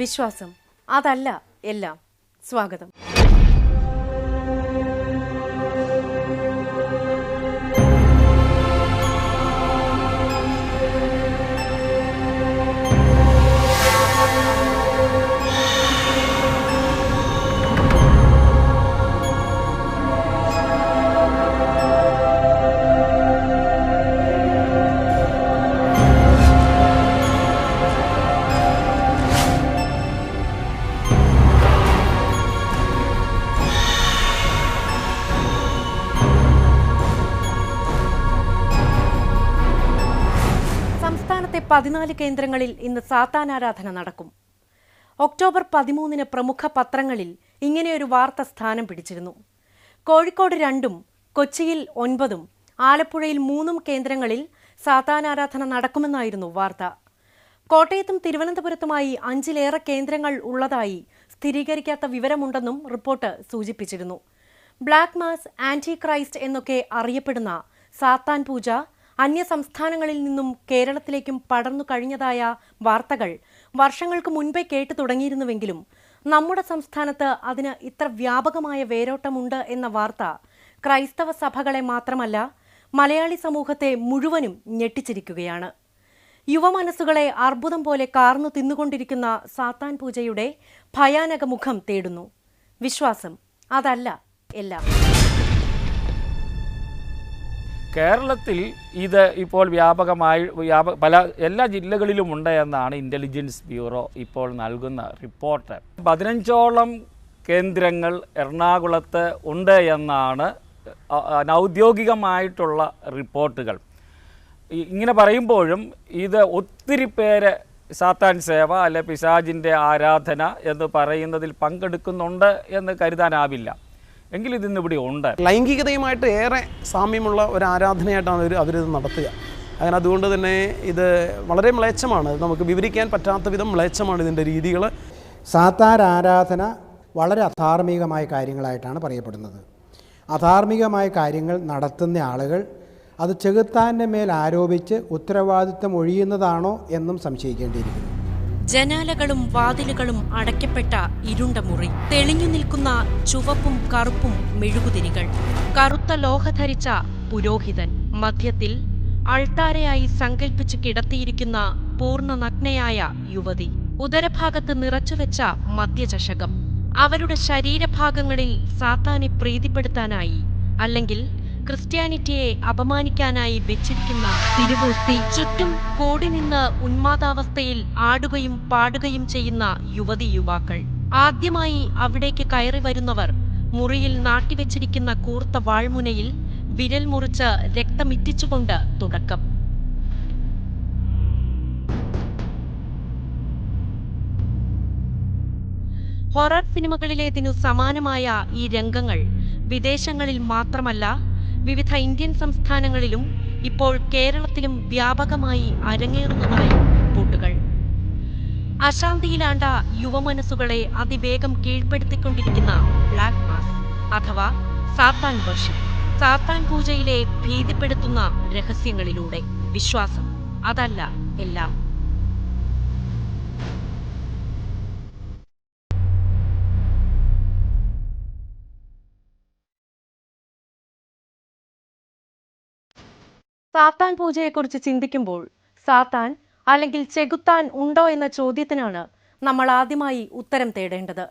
വിശ്വാസം. അതല്ല എല്ലാം. സ്വാഗതം. പതിനാല് കേന്ദ്രങ്ങളിൽ ഇന്ന് സാത്താനാരാധന നടക്കും. ഒക്ടോബർ പതിമൂന്നിന് പ്രമുഖ പത്രങ്ങളിൽ ഇങ്ങനെയൊരു വാർത്ത സ്ഥാനം പിടിച്ചിരുന്നു. കോഴിക്കോട് രണ്ടും കൊച്ചിയിൽ ഒൻപതും ആലപ്പുഴയിൽ മൂന്നും കേന്ദ്രങ്ങളിൽ സാത്താനാരാധന നടക്കുമെന്നായിരുന്നു വാർത്ത. കോട്ടയത്തും തിരുവനന്തപുരത്തുമായി അഞ്ചിലേറെ കേന്ദ്രങ്ങൾ ഉള്ളതായി സ്ഥിരീകരിക്കാത്ത വിവരമുണ്ടെന്നും റിപ്പോർട്ട് സൂചിപ്പിച്ചിരുന്നു. ബ്ലാക്ക് മാസ് ആന്റി ക്രൈസ്റ്റ് എന്നൊക്കെ അറിയപ്പെടുന്ന സാത്താൻ പൂജ അന്യ സംസ്ഥാനങ്ങളിൽ നിന്നും കേരളത്തിലേക്കും പടർന്നു കഴിഞ്ഞതായ വാർത്തകൾ വർഷങ്ങൾക്ക് മുൻപേ കേട്ടു തുടങ്ങിയിരുന്നുവെങ്കിലും നമ്മുടെ സംസ്ഥാനത്ത് അതിന് ഇത്ര വ്യാപകമായ വേരോട്ടമുണ്ട് എന്ന വാർത്ത ക്രൈസ്തവ സഭകളെ മാത്രമല്ല മലയാളി സമൂഹത്തെ മുഴുവനും ഞെട്ടിച്ചിരിക്കുകയാണ്. യുവമനസ്സുകളെ അർബുദം പോലെ കാർന്നു തിന്നുകൊണ്ടിരിക്കുന്ന സാത്താൻ പൂജയുടെ ഭയാനക മുഖം തേടുന്നു. വിശ്വാസം അതല്ല എല്ലാം. കേരളത്തിൽ ഇത് ഇപ്പോൾ വ്യാപകമായി വ്യാപക പല എല്ലാ ജില്ലകളിലും ഉണ്ട് എന്നാണ് ഇന്റലിജൻസ് ബ്യൂറോ ഇപ്പോൾ നൽകുന്ന റിപ്പോർട്ട്. പതിനഞ്ചോളം കേന്ദ്രങ്ങൾ എറണാകുളത്ത് ഉണ്ട് എന്നാണ് അനൗദ്യോഗികമായിട്ടുള്ള റിപ്പോർട്ടുകൾ. ഇങ്ങനെ പറയുമ്പോഴും ഇത് ഒത്തിരി പേര് സാത്താൻ സേവ അല്ലെ പിശാജിന്റെ ആരാധന എന്ന് പറയുന്നതിൽ പങ്കെടുക്കുന്നുണ്ട് എന്ന് കരുതാനാവില്ല. എങ്കിലും ഇതിന്ന് ഇവിടെ ഉണ്ട്. ലൈംഗികതയുമായിട്ട് ഏറെ സാമ്യമുള്ള ഒരു ആരാധനയായിട്ടാണ് അവർ അവരിത് നടത്തുക. അങ്ങനെ അതുകൊണ്ട് തന്നെ ഇത് വളരെ മ്ലേച്ഛമാണ്. നമുക്ക് വിവരിക്കാൻ പറ്റാത്ത വിധം മ്ലേച്ഛമാണ് ഇതിന്റെ രീതികൾ സാത്താർ ആരാധന വളരെ അധാർമികമായ കാര്യങ്ങളായിട്ടാണ് പറയപ്പെടുന്നത്. അധാർമികമായ കാര്യങ്ങൾ നടത്തുന്ന ആളുകൾ അത് ചെകുത്താന്റെ മേൽ ആരോപിച്ച് ഉത്തരവാദിത്തം ഒഴിയുന്നതാണോ എന്നും സംശയിക്കേണ്ടിയിരിക്കുന്നു. ജനാലകളും വാതിലുകളും അടയ്ക്കപ്പെട്ട ഇരുണ്ട മുറി തെളിഞ്ഞു നിൽക്കുന്ന ചുവപ്പും കറുപ്പും മെഴുകുതിരികൾ. കറുത്ത ലോഹ ധരിച്ച പുരോഹിതൻ. മധ്യത്തിൽ അൾത്താരയായി സങ്കൽപ്പിച്ച് കിടത്തിയിരിക്കുന്ന പൂർണ നഗ്നയായ യുവതി. ഉദരഭാഗത്ത് നിറച്ചുവെച്ച മദ്യചഷകം. അവരുടെ ശരീരഭാഗങ്ങളിൽ സാത്താനെ പ്രീതിപ്പെടുത്താനായി അല്ലെങ്കിൽ ക്രിസ്ത്യാനിറ്റിയെ അപമാനിക്കാനായി വെച്ചിരിക്കുന്ന തിരുവൂർത്തി ചുറ്റും കൂടി നിന്ന് ഉന്മാദാവസ്ഥയിൽ ആടുകയും പാടുകയും ചെയ്യുന്ന യുവതി യുവാക്കൾ. ആദ്യമായി അവിടേക്ക് കയറി വരുന്നവർ മുറിയിൽ നാട്ടിവെച്ചിരിക്കുന്ന കൂർത്ത വാൾമുനയിൽ വിരൽ മുറിച്ച് രക്തമിറ്റിച്ചുകൊണ്ട് തുടക്കം. ഹൊറർ സിനിമകളിലേതിനു സമാനമായ ഈ രംഗങ്ങൾ വിദേശങ്ങളിൽ മാത്രമല്ല വിവിധ ഇന്ത്യൻ സംസ്ഥാനങ്ങളിലും ഇപ്പോൾ കേരളത്തിലും വ്യാപകമായി അരങ്ങേറുന്നതായി റിപ്പോർട്ടുകൾ. അശാന്തിയിലാണ്ട യുവമനസ്സുകളെ അതിവേഗം കീഴ്പ്പെടുത്തിക്കൊണ്ടിരിക്കുന്ന ബ്ലാക്ക് മാസ് അഥവാ സാത്താൻ വർഷം. സാത്താൻ പൂജയിലെ ഭീതിപ്പെടുത്തുന്ന രഹസ്യങ്ങളിലൂടെ വിശ്വാസം. അതല്ല എല്ലാം. സാത്താൻ പൂജയെക്കുറിച്ച് ചിന്തിക്കുമ്പോൾ സാത്താൻ അല്ലെങ്കിൽ ചെകുത്താൻ ഉണ്ടോ എന്ന ചോദ്യത്തിനാണ് നമ്മൾ ആദ്യമായി ഉത്തരം തേടേണ്ടത്.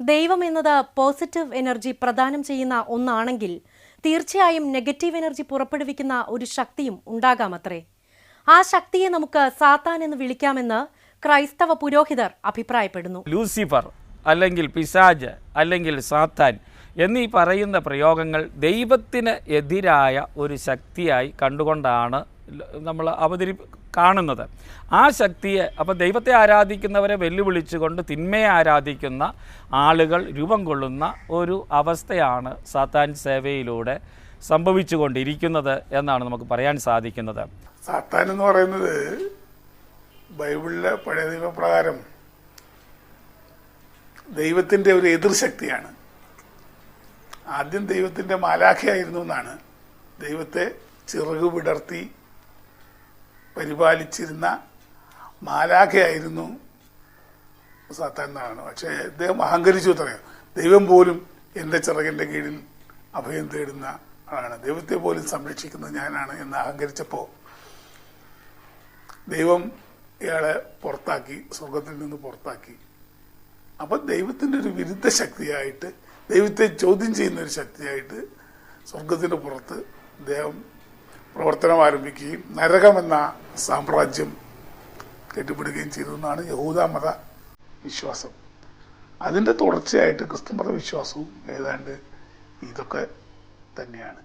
ദൈവം എന്നത് പോസിറ്റീവ് എനർജി പ്രദാനം ചെയ്യുന്ന ഒന്നാണെങ്കിൽ തീർച്ചയായും നെഗറ്റീവ് എനർജി പുറപ്പെടുവിക്കുന്ന ഒരു ശക്തിയും ഉണ്ടാകാമത്രേ. ആ ശക്തിയെ നമുക്ക് സാത്താൻ എന്ന് വിളിക്കാമെന്ന് ക്രൈസ്തവ പുരോഹിതർ അഭിപ്രായപ്പെടുന്നു. ലൂസിഫർ അല്ലെങ്കിൽ പിസാജ് അല്ലെങ്കിൽ സാത്താൻ എന്നീ പറയുന്ന പ്രയോഗങ്ങൾ ദൈവത്തിന് എതിരായ ഒരു ശക്തിയായി കണ്ടുകൊണ്ടാണ് നമ്മൾ അവതരി കാണുന്നത്. ആ ശക്തിയെ അപ്പോൾ ദൈവത്തെ ആരാധിക്കുന്നവരെ വെല്ലുവിളിച്ചുകൊണ്ട് തിന്മയെ ആരാധിക്കുന്ന ആളുകൾ രൂപം കൊള്ളുന്ന ഒരു അവസ്ഥയാണ് സാത്താൻ സേവയിലൂടെ സംഭവിച്ചുകൊണ്ടിരിക്കുന്നത് എന്നാണ് നമുക്ക് പറയാൻ സാധിക്കുന്നത്. സാത്താൻ എന്ന് പറയുന്നത് ബൈബിളിലെ പഴയ നിയമപ്രകാരം ദൈവത്തിന്റെ ഒരു എതിർശക്തിയാണ് ആദ്യം ദൈവത്തിന്റെ മാലാഖയായിരുന്നു എന്നാണ്. ദൈവത്തെ ചിറകു വിടർത്തി പരിപാലിച്ചിരുന്ന മാലാഖയായിരുന്നു സാത്താൻ എന്നാണ്. പക്ഷേ അദ്ദേഹം അഹങ്കരിച്ചു പറയാം. ദൈവം പോലും എന്റെ ചിറകിന്റെ കീഴിൽ അഭയം തേടുന്ന ആളാണ്. ദൈവത്തെ പോലും സംരക്ഷിക്കുന്നത് ഞാനാണ് എന്ന് അഹങ്കരിച്ചപ്പോൾ ദൈവം ഇയാളെ പുറത്താക്കി സ്വർഗത്തിൽ നിന്ന് പുറത്താക്കി. അപ്പൊ ദൈവത്തിന്റെ ഒരു വിരുദ്ധ ശക്തിയായിട്ട് ദൈവത്തെ ചോദ്യം ചെയ്യുന്ന ഒരു ശക്തിയായിട്ട് സ്വർഗത്തിന്റെ പുറത്ത് അദ്ദേഹം പ്രവർത്തനം ആരംഭിക്കുകയും നരകമെന്ന സാമ്രാജ്യം കെട്ടിപ്പിടുകയും ചെയ്തതെന്നാണ് യഹൂദ മത വിശ്വാസം. അതിന്റെ തുടർച്ചയായിട്ട് ക്രിസ്തുമത വിശ്വാസവും ഏതാണ്ട് ഇതൊക്കെ തന്നെയാണ്.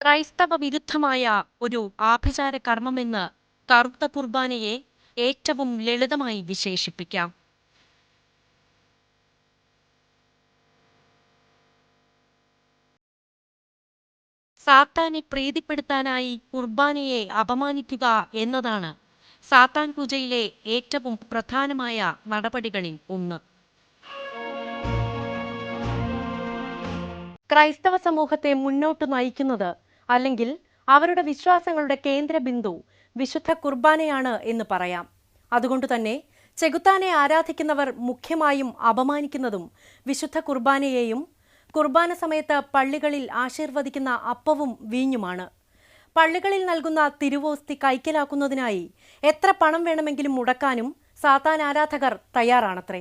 ക്രൈസ്തവ വിരുദ്ധമായ ഒരു ആഭിചാര കർമ്മമെന്ന് കറുത്ത കുർബാനയെ ഏറ്റവും ലളിതമായി വിശേഷിപ്പിക്കാം. സാത്താനെ പ്രീതിപ്പെടുത്താനായി കുർബാനയെ അപമാനിക്കുക എന്നതാണ് സാത്താൻ പൂജയിലെ ഏറ്റവും പ്രധാനമായ നടപടികളിൽ ഒന്ന്. ക്രൈസ്തവ സമൂഹത്തെ മുന്നോട്ട് നയിക്കുന്നത് അല്ലെങ്കിൽ അവരുടെ വിശ്വാസങ്ങളുടെ കേന്ദ്ര ബിന്ദു വിശുദ്ധ കുർബാനയാണ് എന്ന് പറയാം. അതുകൊണ്ട് തന്നെ ചെകുത്താനെ ആരാധിക്കുന്നവർ മുഖ്യമായും അപമാനിക്കുന്നതും വിശുദ്ധ കുർബാനയെയും കുർബാന സമയത്ത് പള്ളികളിൽ ആശീർവദിക്കുന്ന അപ്പവും വീഞ്ഞുമാണ്. പള്ളികളിൽ നൽകുന്ന തിരുവോസ്തി കൈക്കലാക്കുന്നതിനായി എത്ര പണം വേണമെങ്കിലും മുടക്കാനും സാത്താൻ ആരാധകർ തയ്യാറാണത്രേ.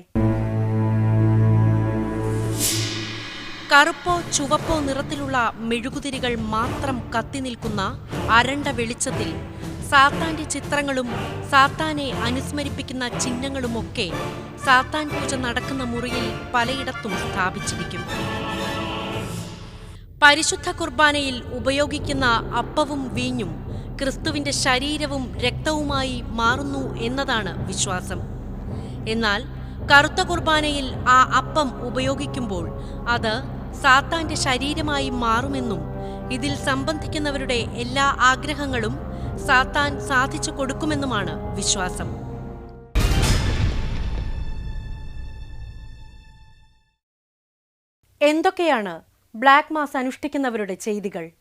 കറുപ്പോ ചുവപ്പോ നിറത്തിലുള്ള മെഴുകുതിരികൾ മാത്രം കത്തിനിൽക്കുന്ന അരണ്ട വെളിച്ചത്തിൽ സാത്താന്റെ ചിത്രങ്ങളും സാത്താനെ അനുസ്മരിപ്പിക്കുന്ന ചിഹ്നങ്ങളുമൊക്കെ സാത്താൻ പൂജ നടക്കുന്ന മുറിയിൽ പലയിടത്തും സ്ഥാപിച്ചിരിക്കും. പരിശുദ്ധ കുർബാനയിൽ ഉപയോഗിക്കുന്ന അപ്പവും വീഞ്ഞും ക്രിസ്തുവിന്റെ ശരീരവും രക്തവുമായി മാറുന്നു എന്നതാണ് വിശ്വാസം. എന്നാൽ കറുത്ത കുർബാനയിൽ ആ അപ്പം ഉപയോഗിക്കുമ്പോൾ അത് സാത്താന്റെ ശരീരമായി മാറുമെന്നും ഇതിൽ സംബന്ധിക്കുന്നവരുടെ എല്ലാ ആഗ്രഹങ്ങളും സാത്താൻ സാധിച്ചു കൊടുക്കുമെന്നുമാണ് വിശ്വാസം. എന്തൊക്കെയാണ് ബ്ലാക്ക് മാസ് അനുഷ്ഠിക്കുന്നവരുടെ ചെയ്തികൾ?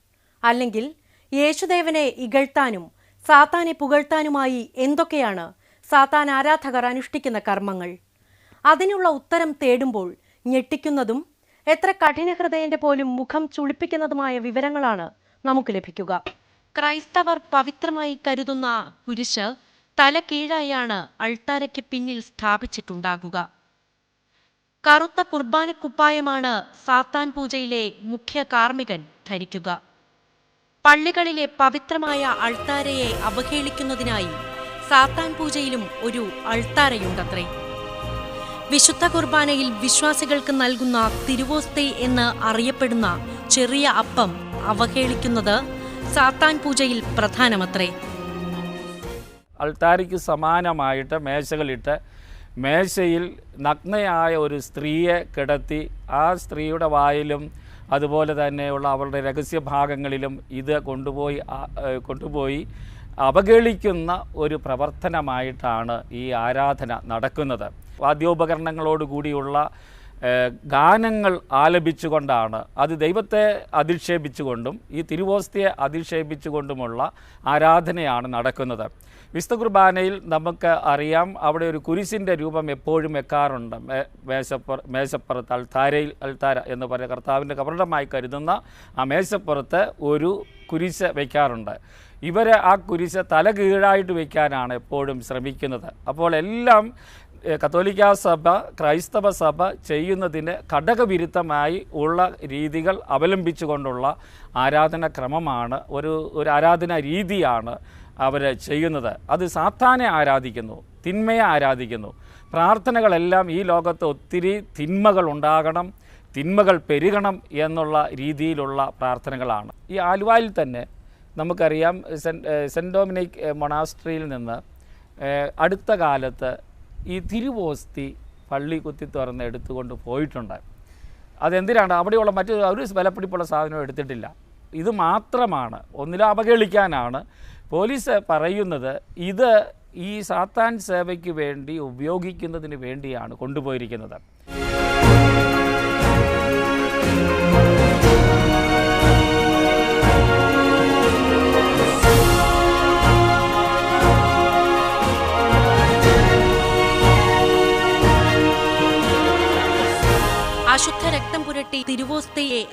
അല്ലെങ്കിൽ യേശുദേവനെ ഇകഴ്ത്താനും സാത്താനെ പുകഴ്ത്താനുമായി എന്തൊക്കെയാണ് സാത്താൻ ആരാധകർ അനുഷ്ഠിക്കുന്ന കർമ്മങ്ങൾ? അതിനുള്ള ഉത്തരം തേടുമ്പോൾ ഞെട്ടിക്കുന്നതും എത്ര കഠിനഹൃദയന്റെ പോലും മുഖം ചുളിപ്പിക്കുന്നതുമായ വിവരങ്ങളാണ് നമുക്ക് ലഭിക്കുക. ക്രൈസ്തവർ പവിത്രമായി കരുതുന്ന കുരിശ് തല കീഴായാണ് അൾത്താരയ്ക്ക് പിന്നിൽ സ്ഥാപിച്ചിട്ടുണ്ടാകുക. കറുത്ത കുർബാനക്കുപ്പായമാണ് സാത്താൻ പൂജയിലെ മുഖ്യ കാർമ്മികൻ ധരിക്കുക. പള്ളികളിലെ പവിത്രമായ അൾത്താരയെ അവഹേളിക്കുന്നതിനായി സാത്താൻ പൂജയിലും ഒരു അൾത്താരയുണ്ടത്രേ. വിശുദ്ധ കുർബാനയിൽ വിശ്വാസികൾക്ക് നൽകുന്ന തിരുവോസ്തൈ എന്ന് അറിയപ്പെടുന്ന ചെറിയ അപ്പം അവഹേളിക്കുന്നത് സാത്താൻ പൂജയിൽ പ്രധാനമത്രേ. അൾത്താരിക്ക് സമാനമായിട്ട് മേശകളിട്ട് മേശയിൽ നഗ്നയായ ഒരു സ്ത്രീയെ കിടത്തി ആ സ്ത്രീയുടെ വായിലും അതുപോലെ തന്നെയുള്ള അവളുടെ രഹസ്യഭാഗങ്ങളിലും ഇത് കൊണ്ടുപോയി കൊണ്ടുപോയി അവഗണിക്കുന്ന ഒരു പ്രവർത്തനമായിട്ടാണ് ഈ ആരാധന നടക്കുന്നത്. വാദ്യോപകരണങ്ങളോടുകൂടിയുള്ള ഗാനങ്ങൾ ആലപിച്ചുകൊണ്ടാണ്. അത് ദൈവത്തെ അധിക്ഷേപിച്ചുകൊണ്ടും ഈ തിരുവോസ്തിയെ അധിക്ഷേപിച്ചുകൊണ്ടുമുള്ള ആരാധനയാണ് നടക്കുന്നത്. വിശുദ്ധ കുർബാനയിൽ നമുക്ക് അറിയാം അവിടെ ഒരു കുരിശിന്റെ രൂപം എപ്പോഴും വെക്കാറുണ്ട്. മേശപ്പുറ മേശപ്പുറത്ത് അൾത്താരയിൽ അൾത്താര എന്ന് പറയുന്ന കർത്താവിന്റെ കപടമായി കരുതുന്ന ആ മേശപ്പുറത്ത് ഒരു കുരിശ് വയ്ക്കാറുണ്ട് ഇവർ ആ കുരിശ് തല കീഴായിട്ട് വയ്ക്കാനാണ് എപ്പോഴും ശ്രമിക്കുന്നത്. അപ്പോൾ എല്ലാം കത്തോലിക്ക സഭ ക്രൈസ്തവ സഭ ചെയ്യുന്നതിന് ഘടകവിരുദ്ധമായി ഉള്ള രീതികൾ അവലംബിച്ചുകൊണ്ടുള്ള ആരാധന ക്രമമാണ് ഒരു ഒരു ആരാധന രീതിയാണ് അവർ ചെയ്യുന്നത്. അത് സാത്താനെ ആരാധിക്കുന്നു തിന്മയെ ആരാധിക്കുന്നു. പ്രാർത്ഥനകളെല്ലാം ഈ ലോകത്ത് ഒത്തിരി തിന്മകൾ ഉണ്ടാകണം തിന്മകൾ പെരുകണം എന്നുള്ള രീതിയിലുള്ള പ്രാർത്ഥനകളാണ്. ഈ ആലുവായിൽ തന്നെ നമുക്കറിയാം സെൻ സെന്റ് ഡൊമിനിക് മൊണാസ്ട്രിയിൽ നിന്ന് അടുത്ത കാലത്ത് ഈ തിരുവോസ്തി പള്ളി കുത്തി തുറന്ന് എടുത്തുകൊണ്ട് പോയിട്ടുണ്ട് അതെന്തിനാണ്? അവിടെയുള്ള മറ്റ് ഒരു വിലപ്പിടിപ്പുള്ള സാധനവും എടുത്തിട്ടില്ല. ഇത് മാത്രമാണ്. ഒന്നിലും അവഹേളിക്കാനാണ് പോലീസ് പറയുന്നത് ഇത് ഈ സാത്താൻ സേവയ്ക്ക് വേണ്ടി ഉപയോഗിക്കുന്നതിന് വേണ്ടിയാണ് കൊണ്ടുപോയിരിക്കുന്നത്.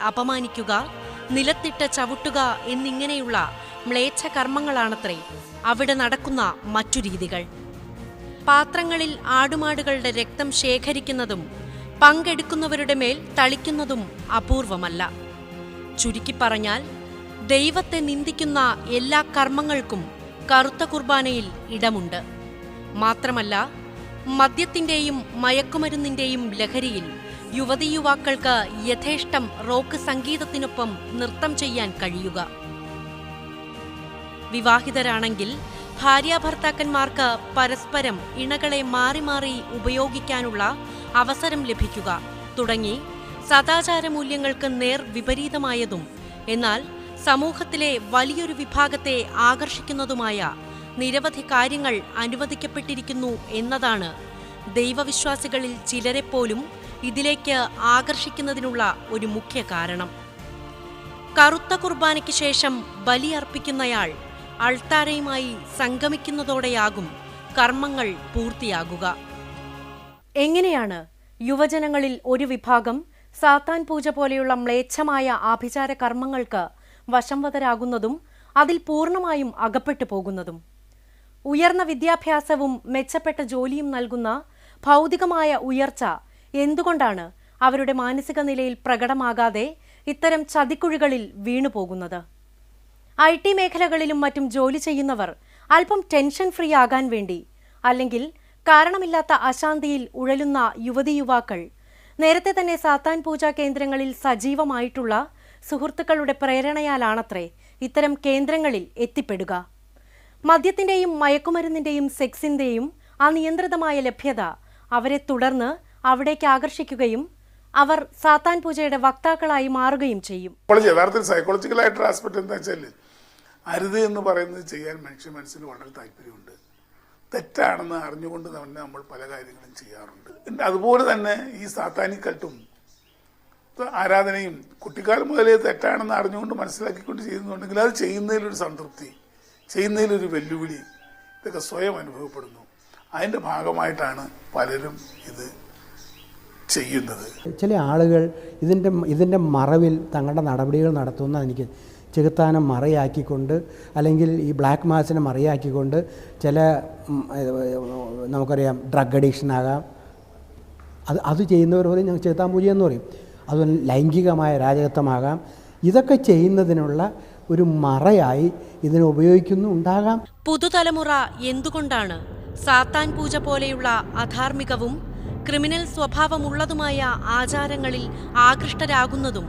അപമാനിക്കുക നിലത്തിട്ട് ചവിട്ടുക എന്നിങ്ങനെയുള്ള മ്ലേച്ഛ കർമ്മങ്ങളാണത്രേ അവിടെ നടക്കുന്ന മറ്റു രീതികൾ. പാത്രങ്ങളിൽ ആടുമാടുകളുടെ രക്തം ശേഖരിക്കുന്നതും പങ്കെടുക്കുന്നവരുടെ മേൽ തളിക്കുന്നതും അപൂർവമല്ല. ചുരുക്കി പറഞ്ഞാൽ ദൈവത്തെ നിന്ദിക്കുന്ന എല്ലാ കർമ്മങ്ങൾക്കും കറുത്ത കുർബാനയിൽ ഇടമുണ്ട്. മാത്രമല്ല മദ്യത്തിന്റെയും മയക്കുമരുന്നിന്റെയും ലഹരിയിൽ യുവതീയുവാക്കൾക്ക് യഥേഷ്ടം റോക്ക് സംഗീതത്തിനൊപ്പം നൃത്തം ചെയ്യാൻ കഴിയുക. വിവാഹിതരാണെങ്കിൽ ഭാര്യാഭർത്താക്കന്മാർക്ക് പരസ്പരം ഇണകളെ മാറി മാറി ഉപയോഗിക്കാനുള്ള അവസരം ലഭിക്കുക. തുടങ്ങി സദാചാര മൂല്യങ്ങൾക്ക് നേർ വിപരീതമായതും എന്നാൽ സമൂഹത്തിലെ വലിയൊരു വിഭാഗത്തെ ആകർഷിക്കുന്നതുമായ നിരവധി കാര്യങ്ങൾ അനുവദിക്കപ്പെട്ടിരിക്കുന്നു എന്നതാണ് ദൈവവിശ്വാസികളിൽ ചിലരെപ്പോലും ഇതിലേക്ക് ആകർഷിക്കുന്നതിനുള്ള ഒരു മുഖ്യ കാരണം. കറുത്ത കുർബാനയ്ക്ക് ശേഷം ബലി അർപ്പിക്കുന്നയാൾ അൾത്താരയുമായി സംഗമിക്കുന്നതോടെയാകും കർമ്മങ്ങൾ പൂർത്തിയാകുക. എങ്ങനെയാണ് യുവജനങ്ങളിൽ ഒരു വിഭാഗം സാത്താൻ പൂജ പോലെയുള്ള മ്ലേച്ഛമായ ആഭിചാര കർമ്മങ്ങൾക്ക് വശംവതരാകുന്നതും അതിൽ പൂർണമായും അകപ്പെട്ടു പോകുന്നതും? ഉയർന്ന വിദ്യാഭ്യാസവും മെച്ചപ്പെട്ട ജോലിയും നൽകുന്ന ഭൗതികമായ ഉയർച്ച എന്തുകൊണ്ടാണ് അവരുടെ മാനസിക നിലയിൽ പ്രകടമാകാതെ ഇത്തരം ചതിക്കുഴികളിൽ വീണുപോകുന്നത്? ഐ ടി മേഖലകളിലും മറ്റും ജോലി ചെയ്യുന്നവർ അല്പം ടെൻഷൻ ഫ്രീ ആകാൻ വേണ്ടി അല്ലെങ്കിൽ കാരണമില്ലാത്ത അശാന്തിയിൽ ഉഴലുന്ന യുവതി യുവാക്കൾ നേരത്തെ തന്നെ സാത്താൻ പൂജാ കേന്ദ്രങ്ങളിൽ സജീവമായിട്ടുള്ള സുഹൃത്തുക്കളുടെ പ്രേരണയാലാണത്രേ ഇത്തരം കേന്ദ്രങ്ങളിൽ എത്തിപ്പെടുക. മദ്യത്തിന്റെയും മയക്കുമരുന്നിന്റെയും സെക്സിന്റെയും അനിയന്ത്രിതമായ ലഭ്യത അവരെ തുടർന്ന് അവിടേക്ക് ആകർഷിക്കുകയും അവർ സാത്താൻ പൂജയുടെ വക്താക്കളായി മാറുകയും ചെയ്യും. യഥാർത്ഥത്തിൽ സൈക്കോളജിക്കൽ ആയിട്ടുള്ള ആസ്പെക്ട് എന്താ വെച്ചാൽ അരുത് എന്ന് പറയുന്നത് ചെയ്യാൻ മനുഷ്യ മനസ്സിൽ വളരെ താല്പര്യമുണ്ട്. തെറ്റാണെന്ന് അറിഞ്ഞുകൊണ്ട് തന്നെ നമ്മൾ പല കാര്യങ്ങളും ചെയ്യാറുണ്ട്. അതുപോലെ തന്നെ ഈ സാത്താനിക് കൾട്ടും ആരാധനയും കുട്ടിക്കാലം മുതലേ തെറ്റാണെന്ന് അറിഞ്ഞുകൊണ്ട് മനസ്സിലാക്കിക്കൊണ്ട് ചെയ്യുന്നുണ്ടെങ്കിൽ അത് ചെയ്യുന്നതിലൊരു സംതൃപ്തി ചെയ്യുന്നതിലൊരു വെല്ലുവിളി ഇതൊക്കെ സ്വയം അനുഭവപ്പെടുന്നു. അതിന്റെ ഭാഗമായിട്ടാണ് പലരും ഇത് ചെയ്യുന്നത്. ചില ആളുകൾ ഇതിന്റെ ഇതിന്റെ മറവിൽ തങ്ങളുടെ നടപടികൾ നടത്തുന്ന എനിക്ക് ചെകുത്താനം മറയാക്കിക്കൊണ്ട് അല്ലെങ്കിൽ ഈ ബ്ലാക്ക് മാസിനെ മറയാക്കിക്കൊണ്ട് ചില നമുക്കറിയാം ഡ്രഗ് അഡിക്ഷൻ ആകാം. അത് അത് ചെയ്യുന്നവർ പറയും ഞങ്ങൾ ചെകുത്താൻ പൂജ എന്ന് പറയും. അത് ലൈംഗികമായ രാജകത്വമാകാം. ഇതൊക്കെ ചെയ്യുന്നതിനുള്ള ഒരു മറയായി ഇതിനെ ഉപയോഗിക്കുന്നു ഉണ്ടാകാം. പുതുതലമുറ എന്തുകൊണ്ടാണ് സാത്താൻ പൂജ പോലെയുള്ള അധാർമികവും ക്രിമിനൽ സ്വഭാവമുള്ളതുമായ ആചാരങ്ങളിൽ ആകൃഷ്ടരാകുന്നതും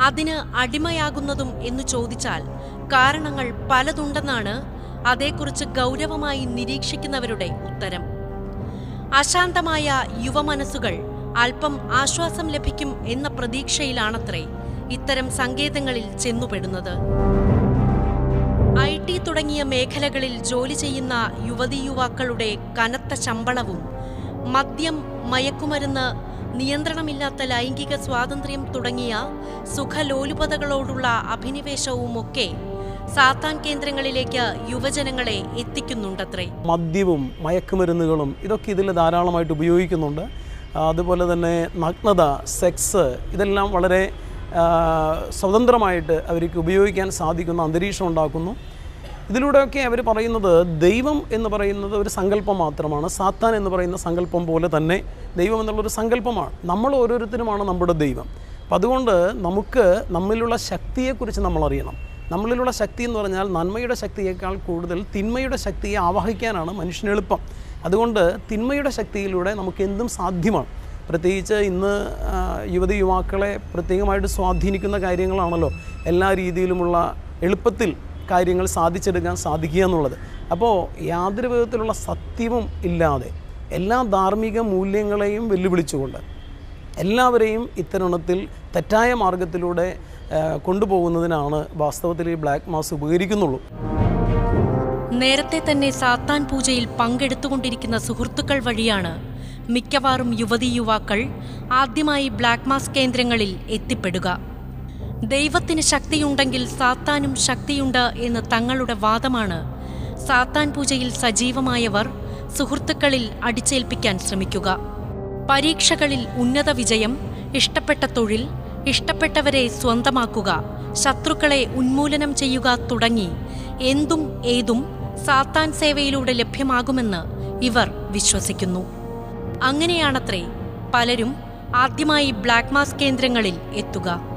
അതിന് അടിമയാകുന്നതും എന്ന് ചോദിച്ചാൽ കാരണങ്ങൾ പലതുണ്ടെന്നാണ് അതേക്കുറിച്ച് ഗൗരവമായി നിരീക്ഷിക്കുന്നവരുടെ ഉത്തരം. അശാന്തമായ യുവമനസ്സുകൾ അല്പം ആശ്വാസം ലഭിക്കും എന്ന പ്രതീക്ഷയിലാണത്രേ ഇത്തരം സങ്കേതങ്ങളിൽ ചെന്നുപെടുന്നത്. ഐ ടി തുടങ്ങിയ മേഖലകളിൽ ജോലി ചെയ്യുന്ന യുവതീ യുവാക്കളുടെ കനത്ത ശമ്പളവും മദ്യം മയക്കുമരുന്ന് നിയന്ത്രണമില്ലാത്ത ലൈംഗിക സ്വാതന്ത്ര്യം തുടങ്ങിയ സുഖലോലുപതകളോടുള്ള അഭിനിവേശവുമൊക്കെ സാത്താൻ കേന്ദ്രങ്ങളിലേക്ക് യുവജനങ്ങളെ എത്തിക്കുന്നുണ്ടത്രേ. മദ്യവും മയക്കുമരുന്നുകളും ഇതൊക്കെ ഇതിൽ ധാരാളമായിട്ട് ഉപയോഗിക്കുന്നുണ്ട്. അതുപോലെ തന്നെ നഗ്നത സെക്സ് ഇതെല്ലാം വളരെ സ്വതന്ത്രമായിട്ട് അവർക്ക് ഉപയോഗിക്കാൻ സാധിക്കുന്ന അന്തരീക്ഷം ഉണ്ടാക്കുന്നു. ഇതിലൂടെയൊക്കെ അവർ പറയുന്നത് ദൈവം എന്ന് പറയുന്നത് ഒരു സങ്കല്പം മാത്രമാണ് സാത്താൻ എന്ന് പറയുന്ന സങ്കല്പം പോലെ തന്നെ ദൈവം എന്നുള്ളൊരു സങ്കല്പമാണ്. നമ്മൾ ഓരോരുത്തരുമാണ് നമ്മുടെ ദൈവം. അപ്പം അതുകൊണ്ട് നമുക്ക് നമ്മിലുള്ള ശക്തിയെക്കുറിച്ച് നമ്മൾ അറിയണം. നമ്മളിലുള്ള ശക്തി എന്ന് പറഞ്ഞാൽ നന്മയുടെ ശക്തിയേക്കാൾ കൂടുതൽ തിന്മയുടെ ശക്തിയെ ആവാഹിക്കാനാണ് മനുഷ്യന് എളുപ്പം. അതുകൊണ്ട് തിന്മയുടെ ശക്തിയിലൂടെ നമുക്ക് എന്തും സാധ്യമാണ്. പ്രത്യേകിച്ച് ഇന്ന് യുവതി യുവാക്കളെ പ്രത്യേകമായിട്ട് സ്വാധീനിക്കുന്ന കാര്യങ്ങളാണല്ലോ. എല്ലാ രീതിയിലുമുള്ള എളുപ്പത്തിൽ കാര്യങ്ങൾ സാധിച്ചെടുക്കാൻ സാധിക്കുക എന്നുള്ളത്. അപ്പോൾ യാതൊരു വിധത്തിലുള്ള സത്യവും ഇല്ലാതെ എല്ലാ ധാർമ്മിക മൂല്യങ്ങളെയും വെല്ലുവിളിച്ചുകൊണ്ട് എല്ലാവരെയും ഇത്തരണത്തിൽ തെറ്റായ മാർഗത്തിലൂടെ കൊണ്ടുപോകുന്നതിനാണ് വാസ്തവത്തിൽ ഈ ബ്ലാക്ക് മാസ് ഉപകരിക്കുന്നുള്ളൂ. നേരത്തെ തന്നെ സാത്താൻ പൂജയിൽ പങ്കെടുത്തുകൊണ്ടിരിക്കുന്ന സുഹൃത്തുക്കൾ വഴിയാണ് മിക്കവാറും യുവതി യുവാക്കൾ ആദ്യമായി ബ്ലാക്ക് മാസ് കേന്ദ്രങ്ങളിൽ എത്തിപ്പെടുക. ദൈവത്തിന് ശക്തിയുണ്ടെങ്കിൽ സാത്താനും ശക്തിയുണ്ട് എന്ന് തങ്ങളുടെ വാദമാണ്. സാത്താൻ പൂജയിൽ സജീവമായവർ സുഹൃത്തുക്കളിൽ അടിച്ചേൽപ്പിക്കാൻ ശ്രമിക്കുക. പരീക്ഷകളിൽ ഉന്നത വിജയം ഇഷ്ടപ്പെട്ട തൊഴിൽ ഇഷ്ടപ്പെട്ടവരെ സ്വന്തമാക്കുക ശത്രുക്കളെ ഉന്മൂലനം ചെയ്യുക തുടങ്ങി എന്തും ഏതും സാത്താൻ സേവയിലൂടെ ലഭ്യമാകുമെന്ന് ഇവർ വിശ്വസിക്കുന്നു. അങ്ങനെയാണത്രേ പലരും ആദ്യമായി ബ്ലാക്ക് മാസ് കേന്ദ്രങ്ങളിൽ എത്തുക.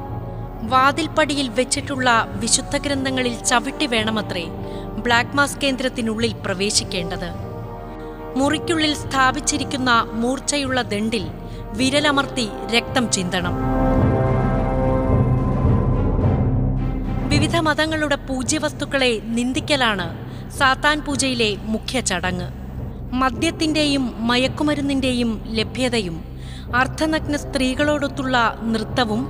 വാതിൽപ്പടിയിൽ വെച്ചിട്ടുള്ള വിശുദ്ധ ഗ്രന്ഥങ്ങളിൽ ചവിട്ടി വേണമത്രേ ബ്ലാക്ക് മാസ് കേന്ദ്രത്തിനുള്ളിൽ പ്രവേശിക്കേണ്ടത്. മുറിക്കുള്ളിൽ സ്ഥാപിച്ചിരിക്കുന്ന മൂർച്ചയുള്ള ദണ്ടിൽ വിരലമർത്തി രക്തം ചിന്തണം. വിവിധ മതങ്ങളുടെ പൂജ്യവസ്തുക്കളെ നിന്ദിക്കലാണ് സാത്താൻ പൂജയിലെ മുഖ്യ ചടങ്ങ്. മദ്യത്തിന്റെയും മയക്കുമരുന്നിന്റെയും ലഭ്യതയും അർദ്ധനഗ്ന സ്ത്രീകളോടൊത്തുള്ള നൃത്തവും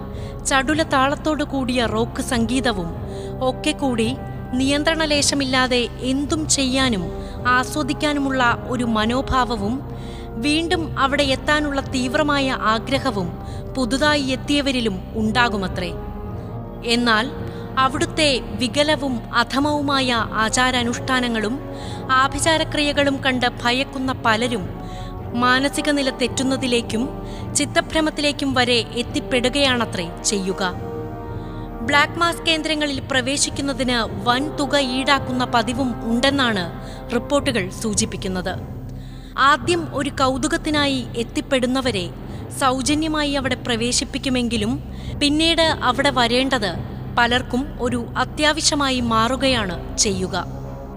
ചടുല താളത്തോടു കൂടിയ റോക്ക് സംഗീതവും ഒക്കെ കൂടി നിയന്ത്രണലേശമില്ലാതെ എന്തും ചെയ്യാനും ആസ്വദിക്കാനുമുള്ള ഒരു മനോഭാവവും വീണ്ടും അവിടെ എത്താനുള്ള തീവ്രമായ ആഗ്രഹവും പുതുതായി എത്തിയവരിലും ഉണ്ടാകുമത്രേ. എന്നാൽ അവിടുത്തെ വികലവും അധമവുമായ ആചാരാനുഷ്ഠാനങ്ങളും ആഭിചാരക്രിയകളും കണ്ട് ഭയക്കുന്ന പലരും മാനസിക നില തെറ്റുന്നതിലേക്കും ചിത്തഭ്രമത്തിലേക്കും വരെ എത്തിപ്പെടുകയാണത്രേ ചെയ്യുക. ബ്ലാക്ക് മാസ് കേന്ദ്രങ്ങളിൽ പ്രവേശിക്കുന്നതിന് വൻ തുക ഈടാക്കുന്ന പതിവും ഉണ്ടെന്നാണ് റിപ്പോർട്ടുകൾ സൂചിപ്പിക്കുന്നത്. ആദ്യം ഒരു കൗതുകത്തിനായി എത്തിപ്പെടുന്നവരെ സൗജന്യമായി അവിടെ പ്രവേശിപ്പിക്കുമെങ്കിലും പിന്നീട് അവിടെ വരേണ്ടത് പലർക്കും ഒരു അത്യാവശ്യമായി മാറുകയാണ് ചെയ്യുക.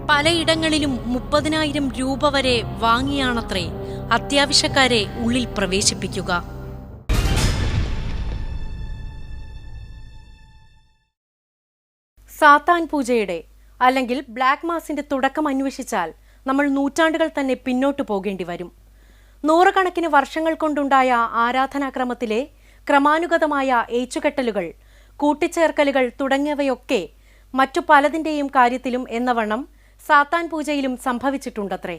പലയിടങ്ങളിലും മുപ്പതിനായിരം രൂപ വരെ വാങ്ങിയാണത്രേ അത്യാവശ്യക്കാരെ ഉള്ളിൽ പ്രവേശിപ്പിക്കുക. സാത്താൻ പൂജയുടെ അല്ലെങ്കിൽ ബ്ലാക്ക് മാസിന്റെ തുടക്കം അന്വേഷിച്ചാൽ നമ്മൾ നൂറ്റാണ്ടുകൾ തന്നെ പിന്നോട്ട് പോകേണ്ടി വരും. നൂറുകണക്കിന് വർഷങ്ങൾ കൊണ്ടുണ്ടായ ആരാധനാക്രമത്തിലെ ക്രമാനുഗതമായ ഏച്ചുകെട്ടലുകൾ കൂട്ടിച്ചേർക്കലുകൾ തുടങ്ങിയവയൊക്കെ മറ്റു പലതിന്റെയും കാര്യത്തിലും എന്നവണ്ണം സാത്താൻ പൂജയിലും സംഭവിച്ചിട്ടുണ്ടത്രേ.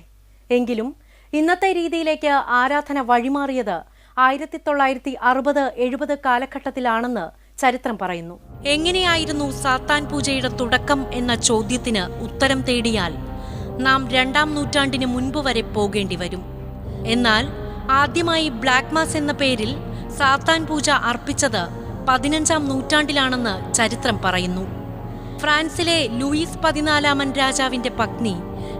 എങ്കിലും ഇന്നത്തെ രീതിയിലേക്ക് ആരാധന വഴിമാറിയത് ആയിരത്തി തൊള്ളായിരത്തി അറുപത് എഴുപത് കാലഘട്ടത്തിലാണെന്ന് ചരിത്രം പറയുന്നു. എങ്ങനെയായിരുന്നു സാത്താൻ പൂജയുടെ തുടക്കം എന്ന ചോദ്യത്തിന് ഉത്തരം തേടിയാൽ നാം രണ്ടാം നൂറ്റാണ്ടിന് മുൻപ് വരെ പോകേണ്ടി വരും. എന്നാൽ ആദ്യമായി ബ്ലാക്ക് മാസ് എന്ന പേരിൽ സാത്താൻ പൂജ അർപ്പിച്ചത് പതിനഞ്ചാം നൂറ്റാണ്ടിലാണെന്ന് ചരിത്രം പറയുന്നു. ഫ്രാൻസിലെ ലൂയിസ് പതിനാലാമൻ രാജാവിന്റെ പത്നി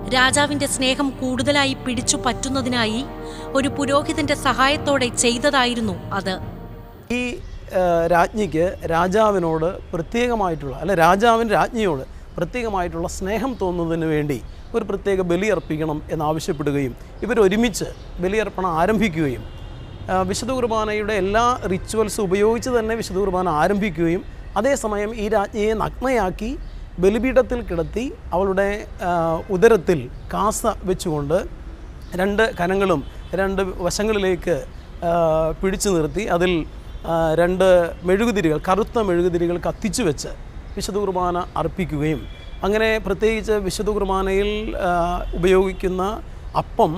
രാജാവിന്റെ സ്നേഹം കൂടുതലായി പിടിച്ചു പറ്റുന്നതിനായി ഒരു പുരോഹിതന്റെ സഹായത്തോടെ ചെയ്തതായിരുന്നു അത്. ഈ രാജ്ഞിക്ക് രാജാവിനോട് പ്രത്യേകമായിട്ടുള്ള അല്ല രാജാവിന് രാജ്ഞിയോട് പ്രത്യേകമായിട്ടുള്ള സ്നേഹം തോന്നുന്നതിന് വേണ്ടി ഒരു പ്രത്യേക ബലിയർപ്പിക്കണം എന്നാവശ്യപ്പെടുകയും ഇവരൊരുമിച്ച് ബലിയർപ്പണം ആരംഭിക്കുകയും വിശുദ്ധ കുർബാനയുടെ എല്ലാ റിച്വൽസും ഉപയോഗിച്ച് തന്നെ വിശുദ്ധ കുർബാന ആരംഭിക്കുകയും അതേസമയം ഈ രാജ്ഞിയെ നഗ്നയാക്കി ബലിപീഠത്തിൽ കിടത്തി അവളുടെ ഉദരത്തിൽ കാസ വെച്ചുകൊണ്ട് രണ്ട് കനങ്ങളും രണ്ട് വശങ്ങളിലേക്ക് പിടിച്ചു നിർത്തി. അതിൽ രണ്ട് മെഴുകുതിരികൾ കറുത്ത മെഴുകുതിരികൾ കത്തിച്ചു വെച്ച് വിശുദ്ധ കുർബാന അർപ്പിക്കുകയും. അങ്ങനെ പ്രത്യേകിച്ച് വിശുദ്ധ കുർബാനയിൽ ഉപയോഗിക്കുന്ന അപ്പം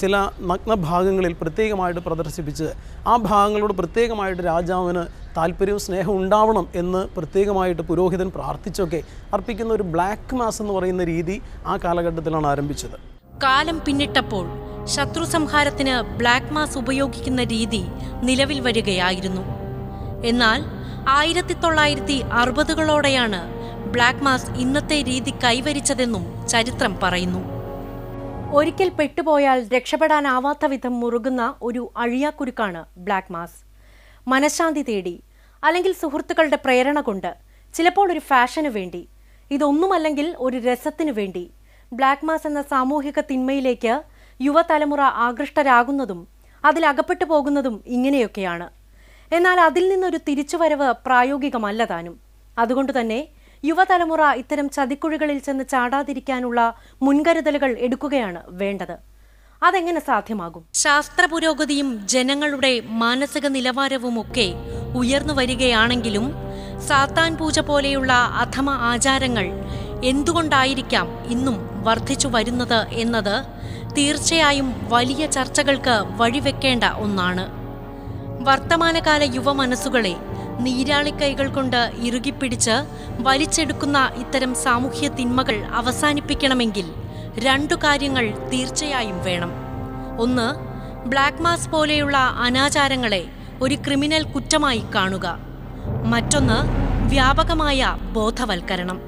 ചില നഗ്നഭാഗങ്ങളിൽ പ്രത്യേകമായിട്ട് പ്രദർശിപ്പിച്ച് ആ ഭാഗങ്ങളോട് പ്രത്യേകമായിട്ട് രാജാവിന് താല്പര്യവും സ്നേഹവും ഉണ്ടാവണം എന്ന് പ്രത്യേകമായിട്ട് പുരോഹിതൻ പ്രാർത്ഥിച്ചൊക്കെ അർപ്പിക്കുന്ന ഒരു ബ്ലാക്ക് മാസ് എന്ന് പറയുന്ന രീതി ആ കാലഘട്ടത്തിലാണ് ആരംഭിച്ചത്. കാലം പിന്നിട്ടപ്പോൾ ശത്രു സംഹാരത്തിന് ബ്ലാക്ക് മാസ് ഉപയോഗിക്കുന്ന രീതി നിലവിൽ വരികയായിരുന്നു. എന്നാൽ ആയിരത്തി തൊള്ളായിരത്തി അറുപതുകളോടെയാണ് ബ്ലാക്ക് മാസ് ഇന്നത്തെ രീതി കൈവരിച്ചതെന്നും ചരിത്രം പറയുന്നു. ഒരിക്കൽ പെട്ടുപോയാൽ രക്ഷപ്പെടാനാവാത്ത വിധം മുറുകുന്ന ഒരു അഴിയാക്കുരുക്കാണ് ബ്ലാക്ക് മാസ്. മനഃശാന്തി തേടി അല്ലെങ്കിൽ സുഹൃത്തുക്കളുടെ പ്രേരണ കൊണ്ട്. ചിലപ്പോൾ ഒരു ഫാഷന് വേണ്ടി. ഇതൊന്നുമല്ലെങ്കിൽ ഒരു രസത്തിനു വേണ്ടി. ബ്ലാക്ക് മാസ് എന്ന സാമൂഹിക തിന്മയിലേക്ക് യുവതലമുറ ആകൃഷ്ടരാകുന്നതും അതിലകപ്പെട്ടു പോകുന്നതും ഇങ്ങനെയൊക്കെയാണ്. എന്നാൽ അതിൽ നിന്നൊരു തിരിച്ചുവരവ് പ്രായോഗികമല്ല താനും. അതുകൊണ്ടുതന്നെ യുവതലമുറ ഇത്തരം ചതിക്കുഴികളിൽ ചെന്ന് ചാടാതിരിക്കാനുള്ള മുൻകരുതലുകൾ എടുക്കുകയാണ് വേണ്ടത്. അതെങ്ങനെ സാധ്യമാകും? ശാസ്ത്ര പുരോഗതിയും ജനങ്ങളുടെ മാനസിക നിലവാരവുമൊക്കെ ഉയർന്നു വരികയാണെങ്കിലും സാത്താൻ പൂജ പോലെയുള്ള അധമ ആചാരങ്ങൾ എന്തുകൊണ്ടായിരിക്കാം ഇന്നും വർദ്ധിച്ചു വരുന്നത് എന്നത് തീർച്ചയായും വലിയ ചർച്ചകൾക്ക് വഴിവെക്കേണ്ട ഒന്നാണ്. വർത്തമാനകാല യുവമനസ്സുകളെ നീരാളിക്കൈകൾ കൊണ്ട് ഇറുകിപ്പിടിച്ച് വലിച്ചെടുക്കുന്ന ഇത്തരം സാമൂഹ്യ തിന്മകൾ അവസാനിപ്പിക്കണമെങ്കിൽ രണ്ടു കാര്യങ്ങൾ തീർച്ചയായും വേണം. ഒന്ന് ബ്ലാക്ക് മാസ് പോലെയുള്ള അനാചാരങ്ങളെ ഒരു ക്രിമിനൽ കുറ്റമായി കാണുക. മറ്റൊന്ന് വ്യാപകമായ ബോധവൽക്കരണം.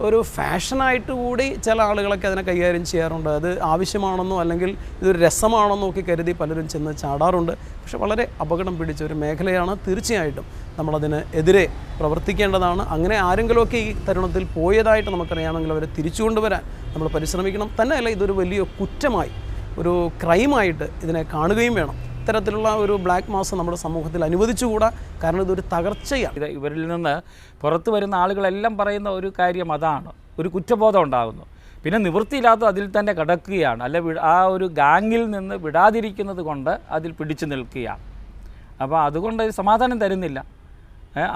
ഒരു ഫാഷനായിട്ട് കൂടി ചില ആളുകളൊക്കെ അതിനെ കൈകാര്യം ചെയ്യാറുണ്ട്. അത് ആവശ്യമാണെന്നോ അല്ലെങ്കിൽ ഇതൊരു രസമാണെന്നോ ഒക്കെ കരുതി പലരും ചെന്ന് ചാടാറുണ്ട്. പക്ഷെ വളരെ അപകടം പിടിച്ച ഒരു മേഖലയാണ് തീർച്ചയായിട്ടും നമ്മളതിന് എതിരെ പ്രവർത്തിക്കേണ്ടതാണ്. അങ്ങനെ ആരെങ്കിലുമൊക്കെ ഈ തരുണത്തിൽ പോയതായിട്ട് നമുക്കറിയാമെങ്കിൽ അവരെ തിരിച്ചു കൊണ്ടുവരാൻ നമ്മൾ പരിശ്രമിക്കണം. തന്നെയല്ല ഇതൊരു വലിയ കുറ്റമായി ഒരു ക്രൈമായിട്ട് ഇതിനെ കാണുകയും വേണം. ഇത്തരത്തിലുള്ള ഒരു ബ്ലാക്ക് മാസ് നമ്മുടെ സമൂഹത്തിൽ അനുവദിച്ചുകൂടാ? കാരണം ഇതൊരു തകർച്ചയാണ്. ഇത് ഇവരിൽ നിന്ന് പുറത്തു വരുന്ന ആളുകളെല്ലാം പറയുന്ന ഒരു കാര്യം അതാണ്. ഒരു കുറ്റബോധം ഉണ്ടാകുന്നു പിന്നെ നിവൃത്തിയില്ലാത്ത അതിൽ തന്നെ കിടക്കുകയാണ്. അല്ല ആ ഒരു ഗാങ്ങിൽ നിന്ന് വിടാതിരിക്കുന്നത് കൊണ്ട് അതിൽ പിടിച്ചു നിൽക്കുകയാണ്. അപ്പോൾ അതുകൊണ്ട് സമാധാനം തരുന്നില്ല.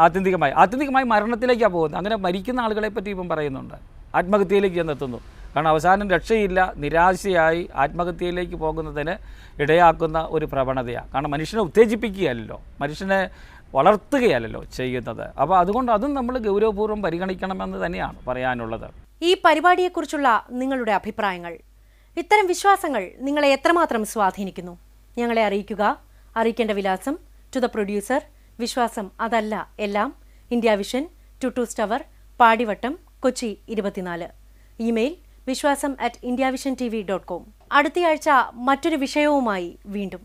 ആത്യന്തികമായി. ആത്യന്തികമായി മരണത്തിലേക്കാണ് പോകുന്നത്. അങ്ങനെ മരിക്കുന്ന ആളുകളെ പറ്റി ഇപ്പം പറയുന്നുണ്ട്. ആത്മഹത്യയിലേക്ക് ചെന്നെത്തുന്നു. കാരണം അവസാനം രക്ഷയില്ല നിരാശയായി ആത്മഹത്യയിലേക്ക് പോകുന്നതിന് ഇടയാക്കുന്ന ഒരു പ്രവണതയാണ്. കാരണം മനുഷ്യനെ ഉത്തേജിപ്പിക്കുകയല്ലോ മനുഷ്യനെ വളർത്തുകയല്ലോ ചെയ്യുന്നത്. അപ്പോൾ അതുകൊണ്ട് അതും നമ്മൾ ഗൗരവപൂർവം പരിഗണിക്കണമെന്ന് തന്നെയാണ് പറയാനുള്ളത്. ഈ പരിപാടിയെക്കുറിച്ചുള്ള നിങ്ങളുടെ അഭിപ്രായങ്ങൾ ഇത്തരം വിശ്വാസങ്ങൾ നിങ്ങളെ എത്രമാത്രം സ്വാധീനിക്കുന്നു? ഞങ്ങളെ അറിയിക്കുക. അറിയിക്കേണ്ട വിലാസം ടു ദ പ്രൊഡ്യൂസർ വിശ്വാസം അതല്ല എല്ലാം ഇന്ത്യ വിഷൻ ടു ടു സ്റ്റവർ പാടിവട്ടം കൊച്ചി ഇരുപത്തിനാല്. ഇമെയിൽ വിശ്വാസം at India vision T V dot com. അടുത്തയാഴ്ച മറ്റൊരു വിഷയവുമായി വീണ്ടും.